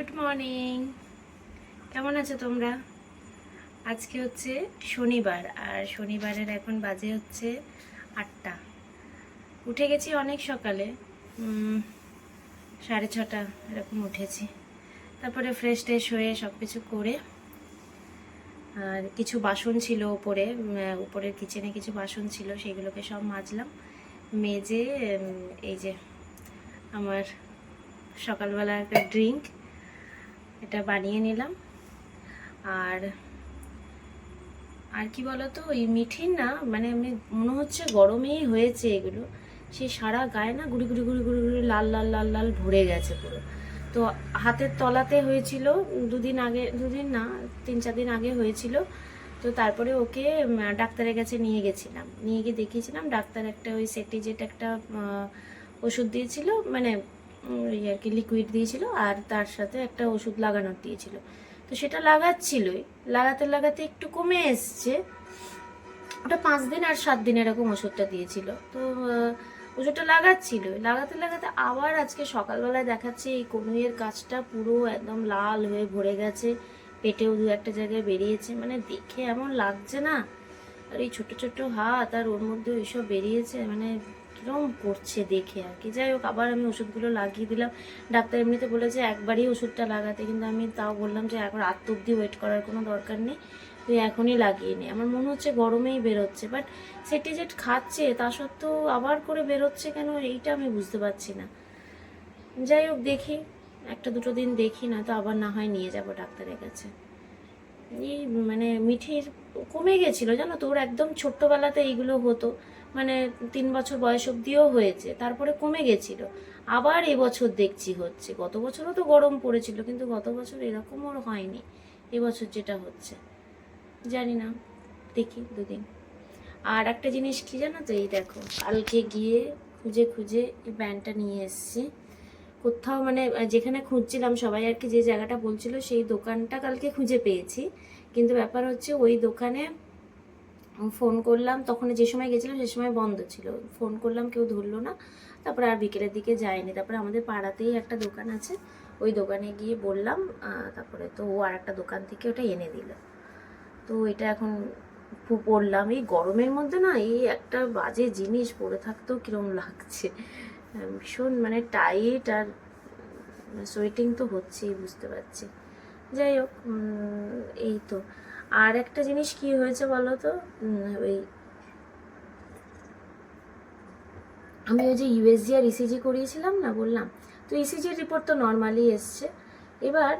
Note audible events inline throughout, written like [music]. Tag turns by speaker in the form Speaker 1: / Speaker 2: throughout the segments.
Speaker 1: Good morning কেমন আছো তোমরা? আজকে হচ্ছে শনিবার, আর শনিবারের এখন বাজে হচ্ছে আটটা। উঠে গেছি অনেক সকালে সাড়ে ছটা এরকম উঠেছি। তারপরে ফ্রেশ ট্রেশ হয়ে সব কিছু করে, আর কিছু বাসন ছিল উপরে উপরের কিচেনে কিছু বাসন ছিল, সেগুলোকে সব মাজলাম। মেজে এই যে আমার সকালবেলা একটা ড্রিঙ্ক এটা বানিয়ে নিলাম। আর আর কি বলতো, ওই মিঠির না মানে এমনি মনে হচ্ছে গরমেই হয়েছে এগুলো। সে সারা গায়ে না গুড়ি গুড়ি গুড়ি গুড়ি গুড়ি লাল লাল লাল লাল ভরে গেছে পুরো। তো হাতের তলাতে হয়েছিল, দুদিন আগে, দুদিন না, তিন চার দিন আগে হয়েছিল। তো তারপরে ওকে ডাক্তারের কাছে নিয়ে গেছিলাম। নিয়ে গিয়ে দেখিয়েছিলাম, ডাক্তার একটা ওই সেটিজেট একটা ওষুধ দিয়েছিল মানে ওই আর কি লিকুইড দিয়েছিল আর তার সাথে একটা ওষুধ লাগানোর দিয়েছিল। তো সেটা লাগাচ্ছিলই। লাগাতে লাগাতে একটু কমে এসছে। ওটা পাঁচ দিন আর সাত দিন এরকম ওষুধটা দিয়েছিল। তো ওষুধটা লাগাচ্ছিল লাগাতে লাগাতে আবার আজকে সকালবেলায় দেখাচ্ছে এই কনুইয়ের কাজটা পুরো একদম লাল হয়ে ভরে গেছে। পেটেও দু একটা জায়গায় বেরিয়েছে। মানে দেখে এমন লাগছে না। আর এই ছোট ছোট হাত আর ওর মধ্যে ওইসব বেরিয়েছে মানে কিরম করছে দেখে আর কি। যাই হোক, আবার আমি ওষুধগুলো লাগিয়ে দিলাম। ডাক্তার এমনিতে বলেছে একবারই ওষুধটা লাগাতে, কিন্তু আমি তাও বললাম যে এখন রাত অব্দি ওয়েট করার কোনো দরকার নেই। তুই এখনই লাগিয়ে নে আমার মনে হচ্ছে গরমেই বেরোচ্ছে বাট সেটিজেট খাচ্ছে, তা সত্ত্বেও আবার করে বেরোচ্ছে কেন এইটা আমি বুঝতে পারছি না। যাই হোক, দেখি। একটা দুটো দিন দেখি না তো আবার না হয় নিয়ে যাব ডাক্তারের কাছে। এই মানে মিঠির কমে গেছিল, জানো তো? ওর একদম ছোট্টবেলাতে এইগুলো হতো। মানে তিন বছর বয়স অব্দিও হয়েছে, তারপরে কমে গেছিল। আবার এবছর দেখছি হচ্ছে। গত বছরও তো গরম পড়েছিল, কিন্তু গত বছর এরকম ওর হয়নি। এবছর যেটা হচ্ছে। জানি না, দেখি দুদিন। আর একটা জিনিস কি জানো তো, এই দেখো, কালকে গিয়ে খুঁজে খুঁজে এই প্যান্টটা নিয়ে এসেছি। কোথাও মানে যেখানে খুঁজছিলাম সবাই আর কি যে জায়গাটা বলছিল, সেই দোকানটা কালকে খুঁজে পেয়েছি। কিন্তু ব্যাপার হচ্ছে ওই দোকানে ফোন করলাম। তখন যে সময় গেছিলাম সে সময় বন্ধ ছিল। ফোন করলাম, কেউ ধরলো না। তারপরে আর বিকেলের দিকে যায়নি। তারপরে আমাদের পাড়াতেই একটা দোকান আছে। ওই দোকানে গিয়ে বললাম তারপরে তো ও আর একটা দোকান থেকে ওটা এনে দিল। তো এটা এখন পরলাম এই গরমের মধ্যে না, এই একটা বাজে জিনিস পরে থাকতেও কিরম লাগছে। ভীষণ মানে টাইট আর সোয়েটিং তো হচ্ছেই, বুঝতে পারছি। যাই হোক এই তো। আর একটা জিনিস কি হয়েছে বলো তো? ওই আমি ওই যে ইউএসজি আর ইসিজি করিয়েছিলাম না বললাম? তো ইসিজির রিপোর্ট তো নর্মালি এসছে। এবার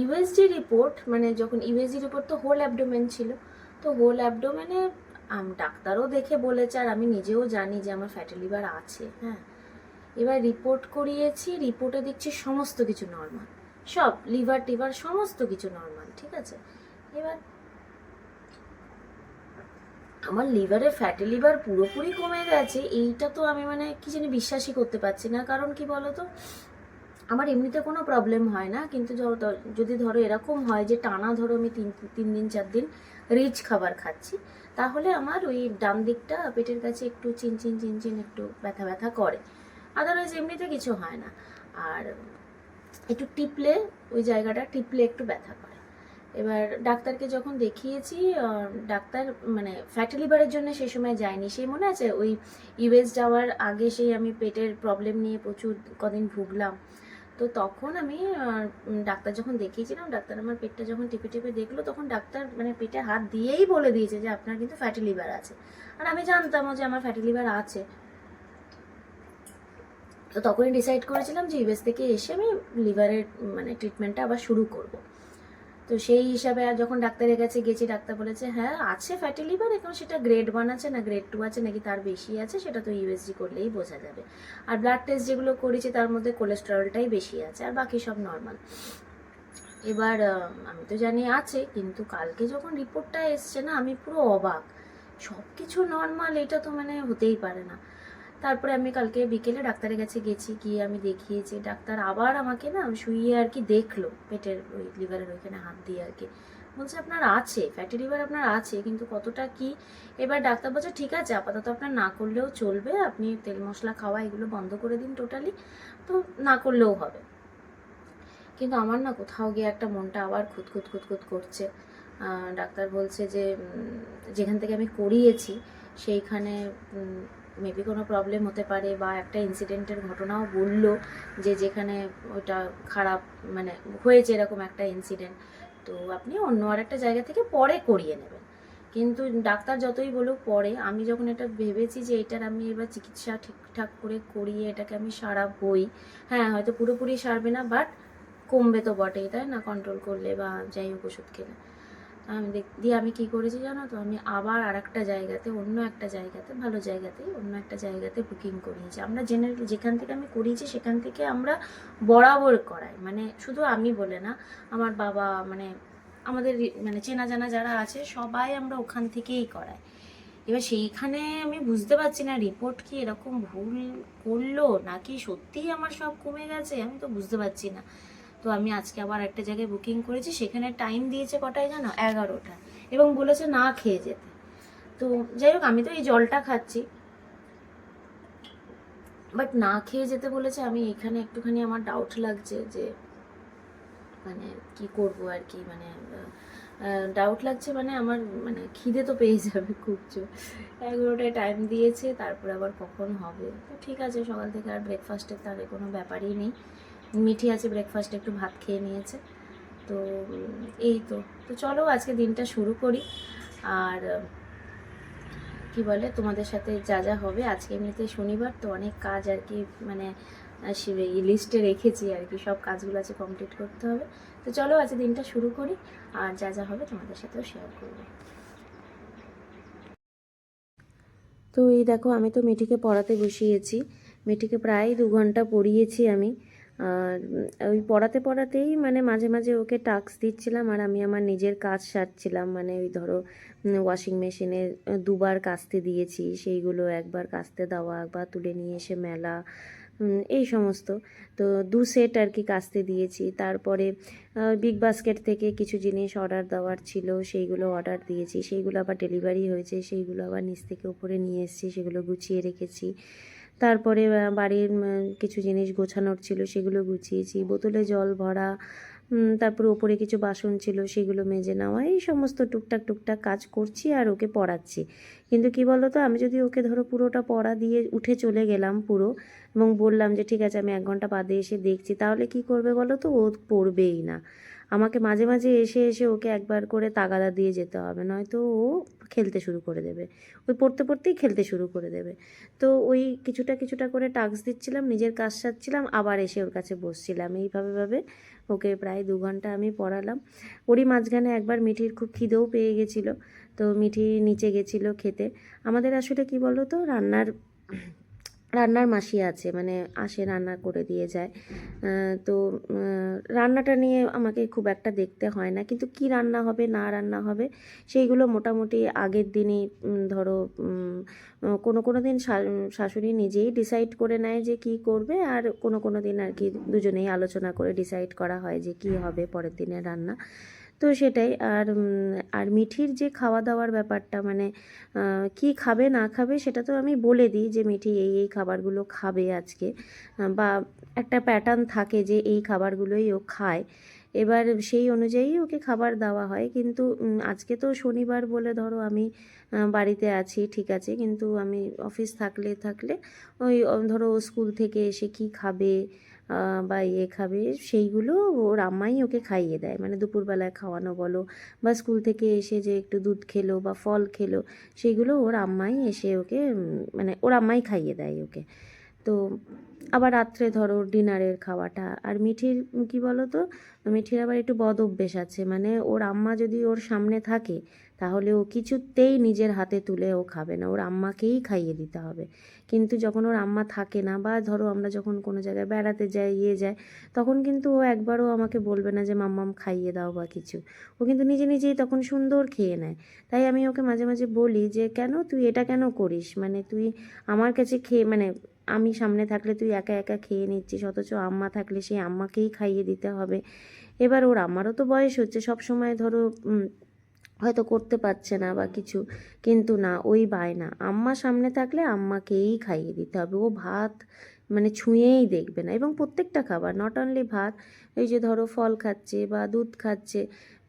Speaker 1: ইউএসজি রিপোর্ট মানে যখন ইউএসজি রিপোর্ট তো হোল অ্যাবডোমেন ছিল, তো হোল অ্যাবডোমেনে ডাক্তারও দেখে বলেছে আর আমি নিজেও জানি যে আমার ফ্যাটি লিভার আছে হ্যাঁ। এবার রিপোর্ট করিয়েছি রিপোর্টে দেখছি সমস্ত কিছু নর্মাল সব লিভার টিভার সমস্ত কিছু নর্মাল ঠিক আছে? এবার আমার লিভারে ফ্যাটি লিভার পুরোপুরি কমে গেছে, এইটা তো আমি মানে কি জানি বিশ্বাসই করতে পারছি না। কারণ কি বলতো? আমার এমনিতে কোনো প্রবলেম হয় না, কিন্তু যদি ধরো এরকম হয় যে টানা ধরো আমি তিন তিন দিন, চার দিন রিচ খাবার খাচ্ছি, তাহলে আমার ওই ডান দিকটা পেটের কাছে একটু চিন চিন চিন চিন একটু ব্যথা ব্যথা করে। আদারওয়াইজ এমনিতে কিছু হয় না। আর একটু টিপলে ওই জায়গাটা, টিপলে একটু ব্যথা করে। এবার ডাক্তারকে যখন দেখিয়েছি ডাক্তার মানে ফ্যাটি লিভারের জন্য সেই সময় যায়নি। সেই মনে আছে ওই ইউএস যাওয়ার আগে সেই আমি পেটের প্রবলেম নিয়ে প্রচুর কদিন ভুগলাম। তো তখন আমি ডাক্তার যখন দেখিয়েছিলাম, ডাক্তার আমার পেটটা যখন টিপে টিপে দেখল, তখন ডাক্তার মানে পেটে হাত দিয়েই বলে দিয়েছে যে আপনার কিন্তু ফ্যাটি লিভার আছে। আর আমি জানতামও যে আমার ফ্যাটি লিভার আছে। তো তখনই ডিসাইড করেছিলাম যে ইউএস থেকে এসে আমি লিভারের মানে ট্রিটমেন্টটা আবার শুরু করব। তো সেই হিসাবে আর যখন ডাক্তারের কাছে গেছি, ডাক্তার বলেছে হ্যাঁ আছে ফ্যাটি লিভার এখন সেটা গ্রেড ওয়ান আছে না গ্রেড টু আছে, নাকি তার বেশি আছে, সেটা তো ইউএসজি করলেই বোঝা যাবে। আর ব্লাড টেস্ট যেগুলো করেছি, তার মধ্যে কোলেস্টেরলটাই বেশি আছে, আর বাকি সব নর্মাল এবার আমি তো জানি আছে, কিন্তু কালকে যখন রিপোর্টটা এসছে না, আমি পুরো অবাক। সব কিছু নর্মাল এটা তো মানে হতেই পারে না। তারপরে আমি কালকে বিকেলে ডাক্তারের কাছে গেছি, গিয়ে আমি দেখিয়েছি ডাক্তার আবার আমাকে না শুইয়ে আর কি দেখল, পেটের ওই লিভারের ওইখানে হাত দিয়ে আর কি। বলছে, আপনার আছে ফ্যাটি লিভার আপনার আছে, কিন্তু কতটা কি? এবার ডাক্তার বলছে, ঠিক আছে, আপাতত আপনার না করলেও চলবে, আপনি তেল মশলা খাওয়া এগুলো বন্ধ করে দিন টোটালি তো না করলেও হবে।
Speaker 2: কিন্তু আমার না কোথাও গিয়ে একটা মনটা আবার খুঁতখুত খুঁতখুত করছে। ডাক্তার বলছে যে যেখান থেকে আমি করিয়েছি, সেইখানে মেবি কোনো প্রবলেম হতে পারে বা একটা ইনসিডেন্টের ঘটনাও বলল যে যেখানে ওটা খারাপ মানে হয়েছে এরকম একটা ইনসিডেন্ট তো আপনি অন্য আর একটা জায়গা থেকে পরে করিয়ে নেবেন। কিন্তু ডাক্তার যতই বলুক পরে, আমি যখন এটা ভেবেছি যে এটার আমি এবার চিকিৎসা ঠিকঠাক করে করিয়ে এটাকে আমি সারাবই হ্যাঁ হয়তো পুরোপুরি সারবে না বাট কমবে তো বটেই, তাই না? কন্ট্রোল করলে বা যাই হোক ওষুধ খেলে। আমি দিয়ে আমি কি করেছি জানো তো? আমি আবার আর একটা জায়গাতে, অন্য একটা জায়গাতে, ভালো জায়গাতেই অন্য একটা জায়গাতে বুকিং করিয়েছি। আমরা জেনারেলি যেখান থেকে আমি করিয়েছি, সেখান থেকে আমরা বরাবর করাই। মানে শুধু আমি বলে না, আমার বাবা মানে আমাদের মানে চেনা জানা যারা আছে, সবাই আমরা ওখান থেকেই করাই। এবার সেইখানে আমি বুঝতে পারছি না রিপোর্ট কি এরকম ভুল করল, নাকি সত্যিই আমার সব কমে গেছে? আমি তো বুঝতে পারছি না। তো আমি আজকে আবার একটা জায়গায় বুকিং করেছি, সেখানে টাইম দিয়েছে কটায় জানো? এগারোটা। এবং বলেছে না খেয়ে যেতে। তো যাই হোক, আমি তো এই জলটা খাচ্ছি। বাট না খেয়ে যেতে বলেছে, আমি এখানে একটুখানি আমার ডাউট লাগছে যে মানে কি করব আর কি মানে ডাউট লাগছে মানে আমার মানে খিদে তো পেয়ে যাবে খুব জোর। এগারোটায় টাইম দিয়েছে, তারপরে আবার কখন হবে? তো ঠিক আছে, সকাল থেকে আর ব্রেকফাস্টের তাহলে কোনো ব্যাপারই নেই। মিঠি আছে ব্রেকফাস্টে একটু ভাত খেয়ে নিয়েছে। তো, এই তো। তো চলো আজকে দিনটা শুরু করি। আর, কি বলে, তোমাদের সাথে যা যা হবে, আজকে এমনিতে শনিবার, তো অনেক কাজ আর কি মানে লিস্টে রেখেছি আর কি, সব কাজগুলো আছে কমপ্লিট করতে হবে। তো চলো আজকে দিনটা শুরু করি, আর যা যা হবে তোমাদের সাথেও শেয়ার করব। তো এই দেখো, আমি তো মেয়েটিকে পড়াতে বসিয়েছি। মেয়েটিকে প্রায় দু ঘণ্টা পড়িয়েছি আমি। ওই পড়াতে পড়াতেই মানে মাঝে মাঝে ওকে টাস্ক দিচ্ছিলাম আর আমি আমার নিজের কাজ সারছিলাম। মানে ওই ধরো ওয়াশিং মেশিনে দুবার কাস্তে দিয়েছি, সেইগুলো একবার কাস্তে দেওয়া, একবার তুলে নিয়ে এসে মেলা এই সমস্ত। তো দু সেট আর কি কাস্তে দিয়েছি। তারপরে বিগ বাস্কেট থেকে কিছু জিনিস অর্ডার দেওয়ার ছিল, সেইগুলো অর্ডার দিয়েছি। সেইগুলো আবার ডেলিভারি হয়েছে, সেইগুলো আবার নিচ থেকে উপরে নিয়ে এসেছি, সেগুলো গুছিয়ে রেখেছি। তারপরে বাড়ির কিছু জিনিস গোছানোর ছিল সেগুলো গুছিয়েছি। বোতলে জল ভরা তারপরে ওপরে কিছু বাসন ছিল সেগুলো মেজে নেওয়া, এই সমস্ত টুকটাক টুকটাক কাজ করছি আর ওকে পড়াচ্ছি। কিন্তু কি বলো তো আমি যদি ওকে ধরো পুরোটা পড়া দিয়ে উঠে চলে গেলাম পুরো এবং বললাম যে, ঠিক আছে, আমি এক ঘণ্টা বাদে এসে দেখছি, তাহলে কি করবে বলো তো ও পড়বেই না। আমাকে মাঝে মাঝে এসে এসে ওকে একবার করে তাগাদা দিয়ে যেতে হবে। নয়তো ও খেলতে শুরু করে দেবে। ওই পড়তে, পড়তেই খেলতে শুরু করে দেবে। তো ওই কিছুটা কিছুটা করে টাস্ক দিচ্ছিলাম, নিজের কাজ সারছিলাম, আবার এসে ওর কাছে বসছিলাম। এইভাবে, ভাবে ওকে প্রায় দু ঘণ্টা আমি পড়ালাম। ওরই মাঝখানে একবার মিঠির খুব খিদেও পেয়ে গেছিল। তো মিঠি নিচে গেছিল খেতে। আমাদের আসলে কি বলো তো রান্নার রান্নার মাসি আছে মানে আসে রান্না করে দিয়ে যায়। তো রান্নাটা নিয়ে আমাকে খুব একটা দেখতে হয় না। কিন্তু কি রান্না হবে, না রান্না হবে, সেইগুলো মোটামুটি আগের দিনই ধরো কোনো কোনো দিন শাশুড়ি নিজেই ডিসাইড করে নেয় যে কি করবে, আর কোনো কোনো দিন আর কি দুজনেই আলোচনা করে ডিসাইড করা হয় যে কি হবে পরের দিনের রান্না। তো সেটাই। আর আর মিঠির যে খাওয়া দাওয়ার ব্যাপারটা মানে কি খাবে, না খাবে, সেটা তো আমি বলে দিই যে, মিঠি, এই এই খাবারগুলো খাবে আজকে। বা একটা প্যাটার্ন থাকে যে, এই খাবারগুলোই ও খায়। এবার সেই অনুযায়ী ওকে খাবার দেওয়া হয়। কিন্তু আজকে তো শনিবার বলে ধরো আমি বাড়িতে আছি, ঠিক আছে। কিন্তু আমি অফিস থাকলে থাকলে ওই, ধরো স্কুল থেকে এসে কি খাবে বা ইয়ে খাবে, সেইগুলো ওর আম্মাই ওকে খাইয়ে দেয়। মানে দুপুরবেলায় খাওয়ানো বলো বা স্কুল থেকে এসে যে একটু দুধ খেলো বা ফল খেলো, সেইগুলো ওর আম্মাই এসে ওকে মানে ওর আম্মাই খাইয়ে দেয় ওকে। তো আবার রাত্রে ধরো ডিনারের খাওয়াটা। আর মিঠির, কি বলো তো মিঠির আবার একটু বদ অভ্যেস আছে। মানে ওর আম্মা যদি ওর সামনে থাকে, তাহলে ও কিছুতেই নিজের হাতে তুলে ও খাবে না। ওর আম্মাকেই খাইয়ে দিতে হবে। কিন্তু যখন ওর আম্মা থাকে না, বা ধরো আমরা যখন কোনো জায়গায় বেড়াতে যাই ইয়ে যায় তখন কিন্তু ও একবারও আমাকে বলবে না যে, মাম্মাম, খাইয়ে দাও বা কিছু। ও কিন্তু নিজে নিজেই তখন সুন্দর খেয়ে নেয়। তাই আমি ওকে মাঝে মাঝে বলি যে, কেন তুই এটা কেন করিস? মানে তুই আমার কাছে খেয়ে মানে আমি সামনে থাকলে তুই একা একা খেয়ে নিচ্ছিস, অথচ আম্মা থাকলে সেই আম্মাকেই খাইয়ে দিতে হবে। এবার ওর আমারও তো বয়স হচ্ছে, সব সময় ধরো হয়তো করতে পারছে না বা কিছু, কিন্তু না, ওই বায়না আম্মা সামনে থাকলে আম্মাকেই খাইয়ে দিতে হবে, ও ভাত মানে ছুঁয়েই দেখবে না। এবং প্রত্যেকটা খাবার নট অনলি ভাত, এই যে ধরো ফল খাচ্ছে বা দুধ খাচ্ছে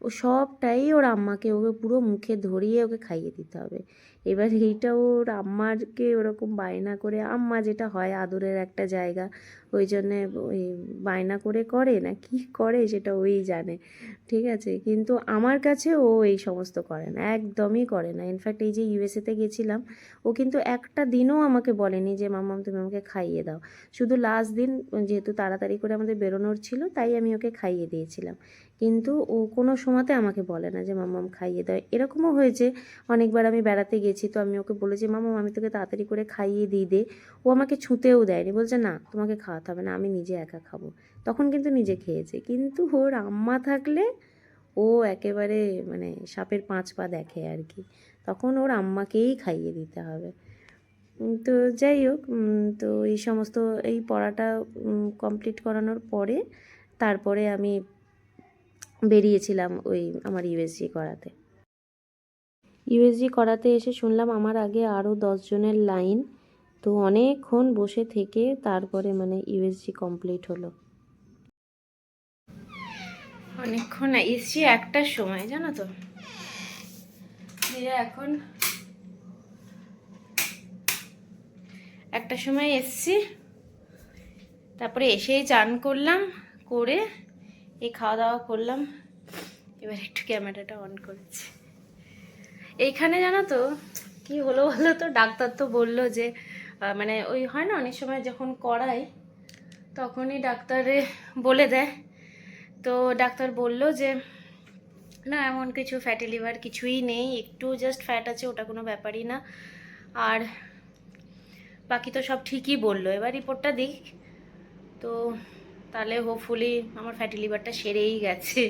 Speaker 2: ও সবটাই ওর আম্মাকে ওকে পুরো মুখে ধরিয়ে ওকে খাইয়ে দিতে হবে। এবার এইটা ওর আম্মাকে ওরকম বায়না করে, আম্মা যেটা হয় আদরের একটা জায়গা, ওই জন্যে ওই বায়না করে করে না কি করে সেটা ওই জানে, ঠিক আছে? কিন্তু আমার কাছে ও এই সমস্ত করে না, একদমই করে না। ইনফ্যাক্ট এই যে ইউএসএতে গেছিলাম, ও কিন্তু একটা দিনও আমাকে বলেনি যে মাম্মাম তুমি আমাকে খাইয়ে দাও। শুধু লাস্ট দিন, যেহেতু তাড়াতাড়ি করে আমাদের বেরোনোর ছিল, তাই আমি ওকে খাইয়ে দিয়েছিলাম। কিন্তু ও কোনো সময়তে আমাকে বলে না যে মাম্মাম খাইয়ে দেয় এরকমও হয়েছে। অনেকবার আমি বেড়াতে গেছি, তো আমি ওকে বলেছি মাম্মাম আমি তোকে তাড়াতাড়ি করে খাইয়ে দিই দে। ও আমাকে ছুঁতেও দেয়নি। বলছে, না, তোমাকে খাওয়াতে হবে না, আমি নিজে একা খাব। তখন কিন্তু নিজে খেয়েছে। কিন্তু ওর আম্মা থাকলে ও একেবারে মানে সাপের পাঁচ পা দেখে আর কি। তখন ওর আম্মাকেই খাইয়ে দিতে হবে। তো যাই হোক তো এই সমস্ত এই পড়াটা কমপ্লিট করানোর পরে, তারপরে আমি বেরিয়েছিলাম ওই আমার ইউএসজি করাতে। ইউএসজি করাতে এসে শুনলাম আমার আগে আরও দশজনের লাইন, তো অনেকক্ষণ বসে থেকে তারপরে মানে ইউএসজি কমপ্লিট হলো। অনেকক্ষণ এসছি একটার সময়, জানো তো? এখন একটার সময় এসছি, তারপরে এসেই চান করলাম, করে এই খাওয়া দাওয়া করলাম। এবার একটু ক্যামেরাটা অন করেছি। এইখানে জানো তো কি হলো বলো তো ডাক্তার তো বলল যে মানে ওই হয় না, অনেক সময় যখন করাই তখনই ডাক্তারে বলে দেয়। তো ডাক্তার বলল যে, না, এমন কিছু ফ্যাটি লিভার কিছুই নেই, একটু জাস্ট ফ্যাট আছে, ওটা কোনো ব্যাপারই না। আর বাকি তো সব ঠিকই বলল। এবার রিপোর্টটা দিক। তো তাহলে হোপফুলি আমার ফ্যাটি লিভারটা সেরেই গেছে।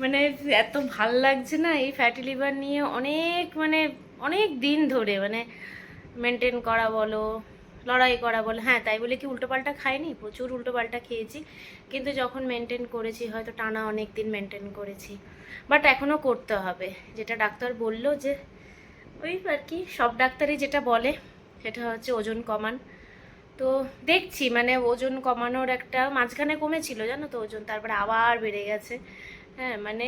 Speaker 2: মানে এত ভালো লাগছে না এই ফ্যাটি লিভার নিয়ে অনেক মানে অনেক দিন ধরে মানে মেনটেন করা বলো, লড়াই করা বলো হ্যাঁ তাই বলে কি উল্টোপাল্টা খাইনি, প্রচুর উল্টোপাল্টা খেয়েছি। কিন্তু যখন মেনটেন করেছি হয়তো টানা অনেক দিন মেনটেন করেছি। বাট এখনও করতে হবে। যেটা ডাক্তার বলল যে, ওই আর কি, সব ডাক্তারই যেটা বলে, সেটা হচ্ছে ওজন কমান। তো দেখছি মানে ওজন কমানোর একটা মাঝখানে কমেছিল, জানো তো ওজন, তারপরে আবার বেড়ে গেছে। হ্যাঁ মানে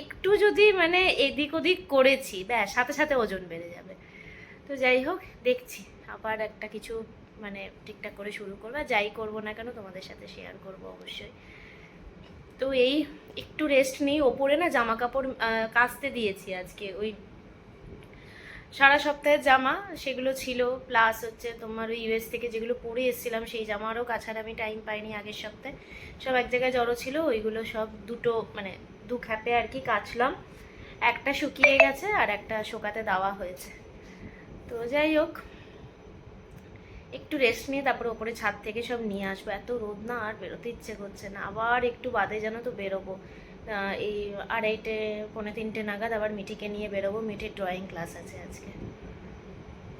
Speaker 2: একটু যদি মানে এদিক ওদিক করেছি, ব্যাস, সাথে সাথে ওজন বেড়ে যাবে। তো যাই হোক, দেখছি, আবার একটা কিছু মানে ঠিকঠাক করে শুরু করব যাই করব না কেন তোমাদের সাথে শেয়ার করব অবশ্যই। তো এই একটু রেস্ট নেই, ওপরে না জামা কাপড় কাচতে দিয়েছি আজকে, ওই সারা সপ্তাহের জামা সেগুলো ছিল প্লাস হচ্ছে তোমার ইউএস থেকে যেগুলো পরে এসেছিলাম সেই জামারও কাছার আমি টাইম পাইনি আগের সপ্তাহে। সব এক জায়গায় জড়ো ছিল, ওইগুলো সব দুটো মানে দু খ্যাপে আর কি কাচলাম। একটা শুকিয়ে গেছে আর একটা শোকাতে দেওয়া হয়েছে। তো যাই হোক, একটু রেস্ট নিয়ে তারপরে ওপরে ছাদ থেকে সব নিয়ে আসব। এত রোদ না, আর বেরোতে ইচ্ছে করছে না। আবার একটু বাদে যেন তো বেরোবো। এই আড়াইটে, পৌনে তিনটে নাগাদ আবার মিঠিকে নিয়ে বেরোবো। মিঠির ড্রয়িং ক্লাস আছে আজকে।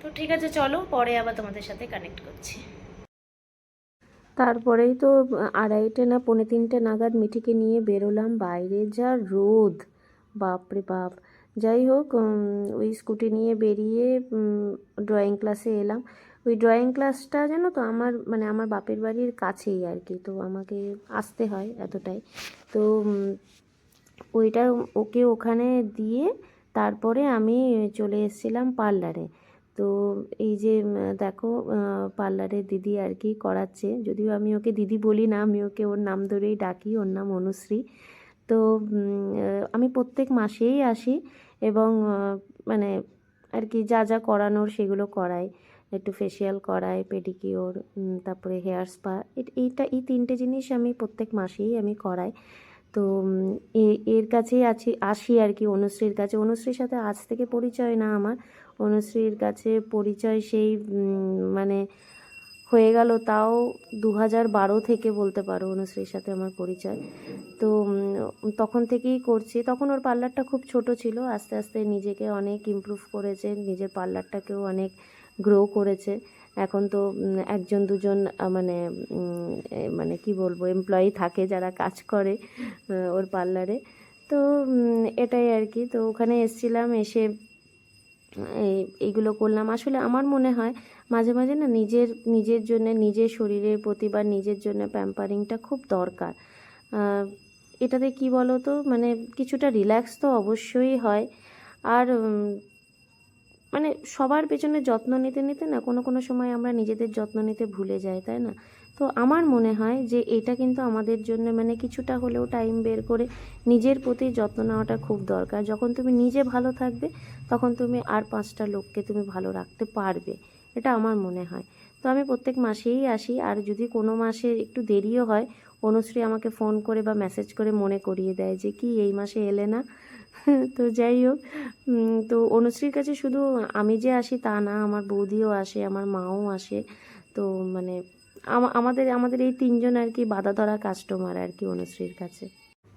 Speaker 2: তো ঠিক আছে, চলো, পরে আবার তোমাদের সাথে কানেক্ট করছি। তারপরেই তো আড়াইটে না, পৌনে তিনটে নাগাদ মিঠিকে নিয়ে বেরোলাম। বাইরে যা রোদ, বাপরে বাপ। যাই হোক ওই স্কুটি নিয়ে বেরিয়ে ড্রয়িং ক্লাসে এলাম। ওই ড্রয়িং ক্লাসটা জানো তো, আমার মানে আমার বাপের বাড়ির কাছেই আর কি। তো আমাকে আসতে হয় এতটাই। তো ওইটা ওকে ওখানে দিয়ে তারপরে আমি চলে এসেছিলাম পার্লারে। তো এই যে দেখো পার্লারে দিদি আর কি করাচ্ছে। যদিও আমি ওকে দিদি বলি না, আমি ওকে ওর নাম ধরেই ডাকি, ওর নাম অনুশ্রী। তো আমি প্রত্যেক মাসেই আসি এবং মানে আর কি যা যা করানোর সেগুলো করাই। একটু ফেসিয়াল করাই পেডিকিওর তারপরে হেয়ার স্পা এইটা, এই তিনটে জিনিস আমি প্রত্যেক মাসেই আমি করাই। তো এর কাছেই আছি, আসি আর কি অনুশ্রীর কাছে। অনুশ্রীর সাথে আজ থেকে পরিচয় না আমার। অনুশ্রীর কাছে পরিচয় সেই মানে হয়ে গেল তাও দু হাজার বারো থেকে বলতে পারো অনুশ্রীর সাথে আমার পরিচয়। তো তখন থেকেই করছি। তখন ওর পার্লারটা খুব ছোট ছিল। আস্তে আস্তে নিজেকে অনেক ইমপ্রুভ করেছে। নিজের পার্লারটাকেও অনেক গ্রো করেছে। এখন তো একজন, দুজন মানে মানে কি বলব এমপ্লয়ি থাকে যারা কাজ করে ওর পার্লারে তো এটাই আর কি। তো ওখানে এসছিলাম, এসে এই এইগুলো করলাম। আসলে আমার মনে হয়,
Speaker 1: মাঝে মাঝে না নিজের নিজের জন্য, নিজের শরীরের প্রতি বা নিজের জন্য প্যাম্পারিংটা খুব দরকার। এটাতে কি বলো তো মানে কিছুটা রিল্যাক্স তো অবশ্যই হয়। আর মানে সবার পেছনে যত্ন নিতে নিতে না কোনো কোনো সময় আমরা নিজেদের যত্ন নিতে ভুলে যাই, তাই না? তো আমার মনে হয় যে এটা কিন্তু আমাদের জন্য মানে কিছুটা হলেও টাইম বের করে নিজের প্রতি যত্ন নেওয়াটা খুব দরকার। যখন তুমি নিজে ভালো থাকবে, তখন তুমি আর পাঁচটা লোককে তুমি ভালো রাখতে পারবে, এটা আমার মনে হয়। তো আমি প্রত্যেক মাসেই আসি, আর যদি কোনো মাসে একটু দেরিও হয়, অনুশ্রী আমাকে ফোন করে বা মেসেজ করে মনে করিয়ে দেয় যে, কি এই মাসে এলে না? [laughs] তো যাই হোক তো অনুশ্রীর কাছে শুধু আমি যে আসি তা না, আমার বৌদিও আসে, আমার মাও আসে। তো মানে আমাদের আমাদের এই তিনজন আর কি বাধা ধরা কাস্টমার আর কি অনুশ্রীর কাছে।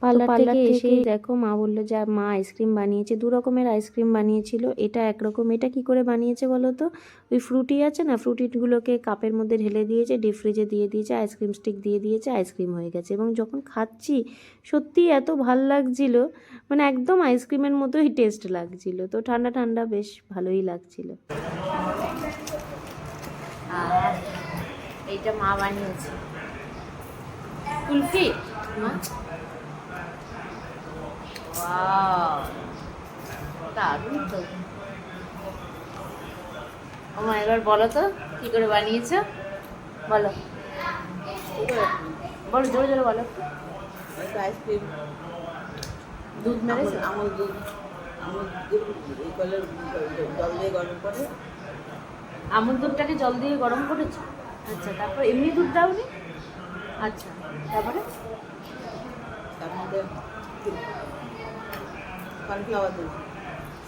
Speaker 1: পার্লার থেকে এসেই দেখো মা বলল যে মা আইসক্রিম বানিয়েছে দু রকমের আইসক্রিম বানিয়েছিল এটা একরকম এটা কি করে বানিয়েছে বলো তো? ওই ফ্রুটি আছে না ফ্রুটিগুলোকে কাপের মধ্যে ঢেলে দিয়েছে ডিপ ফ্রিজে দিয়ে দিয়েছে আইসক্রিম স্টিক দিয়ে দিয়েছে আইসক্রিম হয়ে গেছে। এবং যখন খাচ্ছি সত্যি এত ভালো লাগছিল মানে একদম আইসক্রিমের মতোই টেস্ট লাগছিল। তো ঠান্ডা ঠান্ডা বেশ ভালোই লাগছিল। আর এইটা মা বানিয়েছে। কুলফি? মা দারুণ তো। আমার এবার বলো তো কি করে বানিয়েছো? বলো। বলো জোরে জোরে বলো।
Speaker 3: আইসক্রিম
Speaker 1: দুধ মেরেছো
Speaker 3: আমল আমল দুধ। আমল দুধ এই কলের জল দিয়ে গরম করে।
Speaker 1: আমুল দুধটাকে জল দিয়ে গরম করেছ? আচ্ছা তারপর এমনি দুধ দাওনি? আচ্ছা তারপরে?
Speaker 3: তার মধ্যে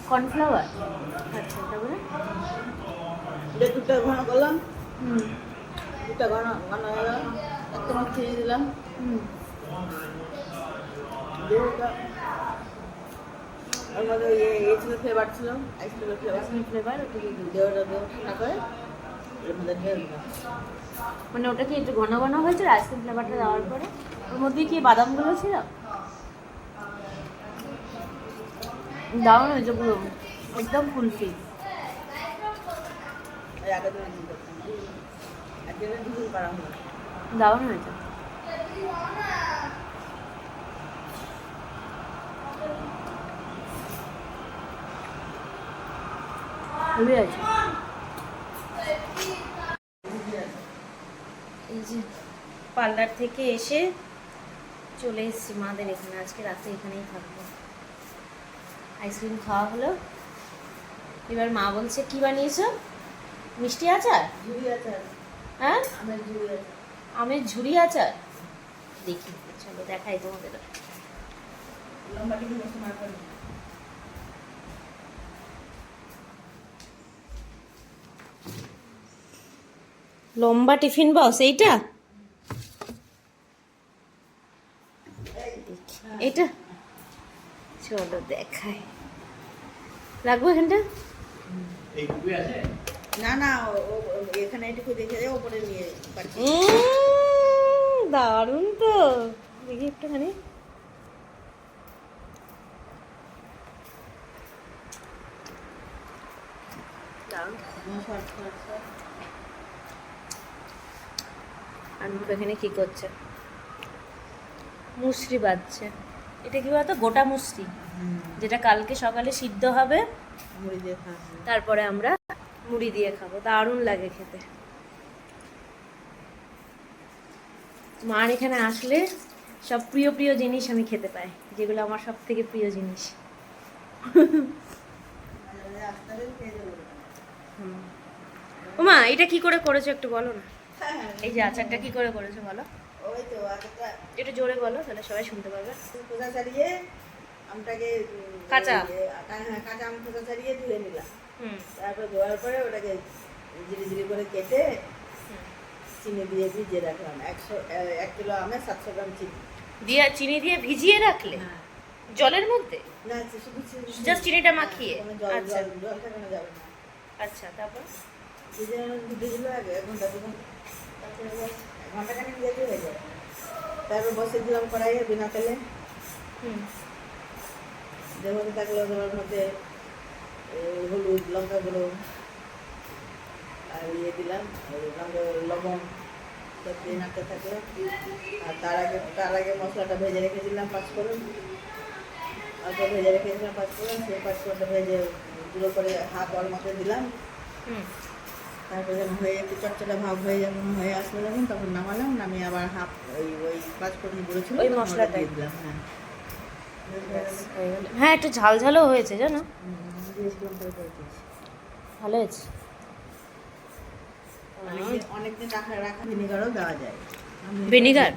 Speaker 3: কর্নফ্লাওয়ার
Speaker 1: আচ্ছা তারপরে
Speaker 3: দিয়ে দুধটা ঘন করলাম।
Speaker 1: হুম।
Speaker 3: দুধটা ঘন ঘন হয়ে গেল। দিলাম।
Speaker 1: হুম।
Speaker 3: ওর মধ্যে ইয়ে ইয়ে ছিল ফ্লেভার ছিল আইসক্রিমের ফ্লেভার
Speaker 1: ফ্লেভার ওটা দিয়ে দিই।
Speaker 3: ওটা দিয়ে ঠান্ডা করে এর মধ্যে ঢেলে দিলাম।
Speaker 1: মানে ওটা কি একটু ঘন ঘন হয়েছিল? আইসক্রিম ফ্লেভারটা দেওয়ার পরে? ওর মধ্যে কি বাদামগুলো ছিল? দারুণ হয়েছে পুরো। একদম ফুলফি দারুণ হয়েছে। খুবই আছে পার্লার থেকে এসে চলে এসেছি মাদের এখানে। আজকে রাতে এখানেই থাকব। আইসক্রিম খাওয়া হলো। এবার মা বলছে কি বানিয়েছো? মিষ্টি আচার?
Speaker 3: ঝুড়ি আছে
Speaker 1: হ্যাঁ?
Speaker 3: আমের ঝুড়ি আছে
Speaker 1: আমের ঝুড়ি আচার? দেখি চলো দেখাই তোমাদের।
Speaker 3: লম্বা টিফিন
Speaker 1: লম্বা বক্স এইটা? এটা? চলো দেখাই। লাগবে এখানটা?
Speaker 3: না না এখানে এটুকু দেখে যায় ওপরে নিয়ে
Speaker 1: দারুণ তো। দেখি একটুখানি। আর এখানে কি করছে? মুসরি বাজছে। এটা কি বলতো? গোটা মুসরি। যেটা কালকে সকালে সিদ্ধ হবে
Speaker 3: মুড়ি দিয়ে
Speaker 1: তারপরে আমরা মুড়ি দিয়ে খাব। দারুণ লাগে খেতে। মার এখানে আসলে সব প্রিয় প্রিয় জিনিস আমি খেতে পাই যেগুলো আমার সব থেকে প্রিয় জিনিস। ওমা এটা কি করে করেছ একটু বলো না। এই যে আচারটা কি করে করেছ বলো?
Speaker 3: ওই তো একটা
Speaker 1: একটু জোরে বলো তাহলে সবাই শুনতে পাবে
Speaker 3: খোসা ছাড়িয়ে আমটাকে
Speaker 1: কাঁচা?
Speaker 3: হ্যাঁ কাঁচা আম খোসা ছাড়িয়ে ধুয়ে নিলাম।
Speaker 1: হুম।
Speaker 3: তারপর ধোয়ার পরে ওটাকে ধীরে ধীরে করে কেটে চিনি দিয়ে ভিজিয়ে রাখলাম। একশো এক কিলো আমে সাতশো গ্রাম চিনি।
Speaker 1: দিয়ে চিনি দিয়ে ভিজিয়ে রাখলে?
Speaker 3: হ্যাঁ।
Speaker 1: জলের মধ্যে?
Speaker 3: না শুধু চিনি
Speaker 1: চিনিটা মাখিয়ে? আচ্ছা।
Speaker 3: জল যাবে না।
Speaker 1: আচ্ছা তারপর?
Speaker 3: ভিজে ভিজে দিল এক এক ঘণ্টা দু ঘণ্টা। তারপরে ব্যাস ঘণ্টা খানিক দিয়ে হয়ে যায়। তারপর বসে দিলাম কড়াইয়ে বিনা তেলে।
Speaker 1: হুম।
Speaker 3: যে থাকল তোমার মধ্যে হলুদ লঙ্কা গুঁড়ো আর ইয়ে দিলাম লঙ্কা- লবণ সব দিয়ে নাড়তে থাকল। আর তার আগে তার আগে মশলাটা ভেজে রেখেছিলাম পাঁচফোড়ন। অল্প ভেজে রেখেছিলাম পাঁচফোড়ন সেই পাঁচফোড়নটা ভেজে গুঁড়ো করে হাফ অল মতো দিলাম।
Speaker 1: হুম।
Speaker 3: তারপরে যখন হয়ে একটু চটচটা ভাব হয়ে যখন হয়ে আসলো যখন তখন নামালাম নামিয়ে আবার হাফ ওই ওই পাঁচফোড়ন গুঁড়ো ছিল
Speaker 1: ওই মশলাটাই।
Speaker 3: দিয়ে দিলাম হ্যাঁ
Speaker 1: হয়ে একটু ঝাল ঝালও হয়েছে জানো। ভালো হয়েছে
Speaker 3: অনেকদিন রাখা রাখা ভিনেগারও দেওয়া যায়
Speaker 1: ভিনেগার।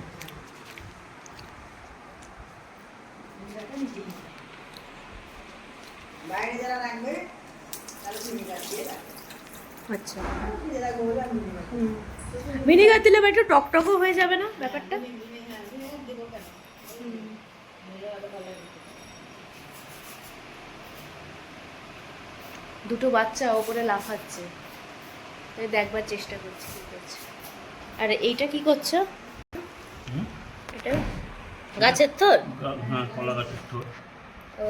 Speaker 3: বাইরে যারা রাখবে তাহলে ভিনেগার দিয়ে রাখবে
Speaker 1: আচ্ছা।
Speaker 3: ভিনেগার
Speaker 1: দিলে একটু টকটকও হয়ে যাবে না ব্যাপারটা। দুটো বাচ্চা ওপরে লাফাচ্ছে। দেখবার চেষ্টা করছি কি করছে। আর এইটা কি করছ? এটা? গাছের থর?
Speaker 4: হ্যাঁ কলা গাছের ঠোঁট
Speaker 1: ও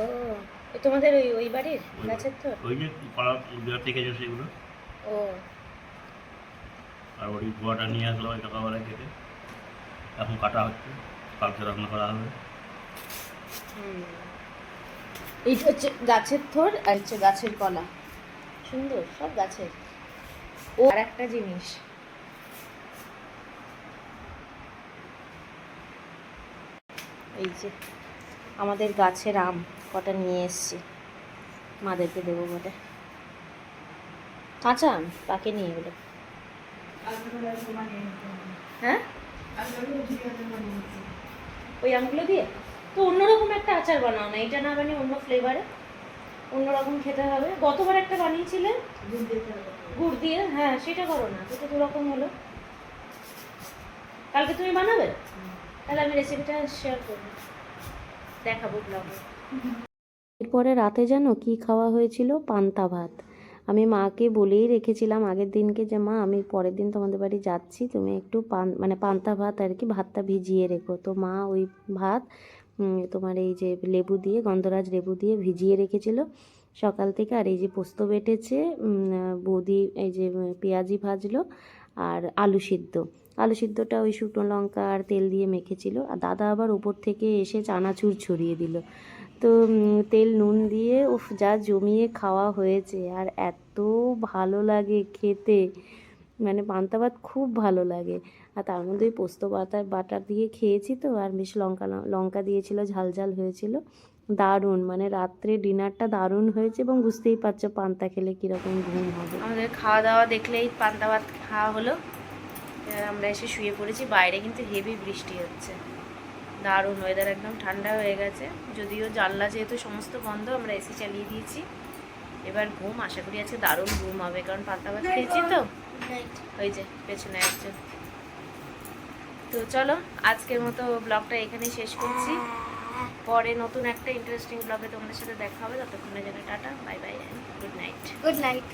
Speaker 1: তোমাদের ওই ওই বাড়ির গাছের থর?
Speaker 4: ওই যে কলা থেকে গেছে সেগুলো? আর ওই নিয়ে ওই এখন কাটা হচ্ছে, কালকে রান্না করা হবে।
Speaker 1: এইটা হচ্ছে গাছের আর হচ্ছে গাছের কলা। সুন্দর, সব গাছের। ও আর একটা জিনিস। এই যে, আমাদের গাছের আম কটা নিয়ে এসছি। মাদেরকে দেবো বলে কাঁচা আম? পাকে নিয়ে এগুলো হ্যাঁ? ওই আমগুলো দিয়ে? তো অন্যরকম একটা আচার বানাও না, এটা না বানিয়ে অন্য ফ্লেভারে অন্যরকম খেতে হবে। গতবার একটা বানিয়েছিলে?
Speaker 3: দুধ দিতে হবে।
Speaker 1: গুড় দিয়ে? হ্যাঁ সেটা করো না দুটো দু রকম হলো। কালকে তুমি বানাবে? তাহলে আমি রেসিপিটা শেয়ার করব। দেখাবো ব্লগে এরপরে রাতে জানো কি খাওয়া হয়েছিল? পান্তা ভাত। আমি মাকে বলেই রেখেছিলাম আগের দিনকে যে, মা, আমি পরের দিন তোমাদের বাড়ি যাচ্ছি। তুমি একটু পান মানে পান্তা ভাত আর কি, ভাতটা ভিজিয়ে রেখো। তো মা ওই ভাত তোমার এই যে লেবু দিয়ে, গন্ধরাজ লেবু দিয়ে ভিজিয়ে রেখেছিল। সকাল থেকে আর এই যে পোস্ত বেটেছে বৌদি এই যে পেঁয়াজি ভাজলো আর আলু সিদ্ধ। আলু সিদ্ধটা ওই শুকনো লঙ্কা আর তেল দিয়ে মেখেছিল। আর দাদা আবার ওপর থেকে এসে চানাচুর ছড়িয়ে দিল। তো তেল নুন দিয়ে উফ, যা জমিয়ে খাওয়া হয়েছে। আর এত ভালো লাগে খেতে। মানে পান্তা ভাত খুব ভালো লাগে। আর তার মধ্যে পোস্ত বাটা বাটার দিয়ে খেয়েছি তো, আর বেশ লঙ্কা লঙ্কা দিয়েছিল, ঝাল ঝাল হয়েছিল। দারুণ মানে রাত্রে ডিনারটা দারুণ হয়েছে এবং বুঝতেই পারছ পান্তা খেলে কীরকম ঘুম হবে। আমাদের খাওয়া দাওয়া দেখলেই পান্তা ভাত খাওয়া হলো। এবার আমরা এসে শুয়ে পড়েছি। বাইরে কিন্তু হেভি বৃষ্টি হচ্ছে। দারুণ ওয়েদার একদম ঠান্ডা হয়ে গেছে। যদিও জানলা যেহেতু সমস্ত বন্ধ আমরা এসি চালিয়ে দিয়েছি। এবার ঘুম আশা করি আছে দারুণ ঘুম হবে কারণ পান্তা ভাত খেয়েছি তো? ওই যে পেছনে একজন। তো চলো আজকের মতো ব্লগটা এখানেই শেষ করছি। পরে নতুন একটা ইন্টারেস্টিং ব্লগে তোমাদের সাথে দেখা হবে। ততক্ষণে জন্য tata bye bye good night
Speaker 5: good night.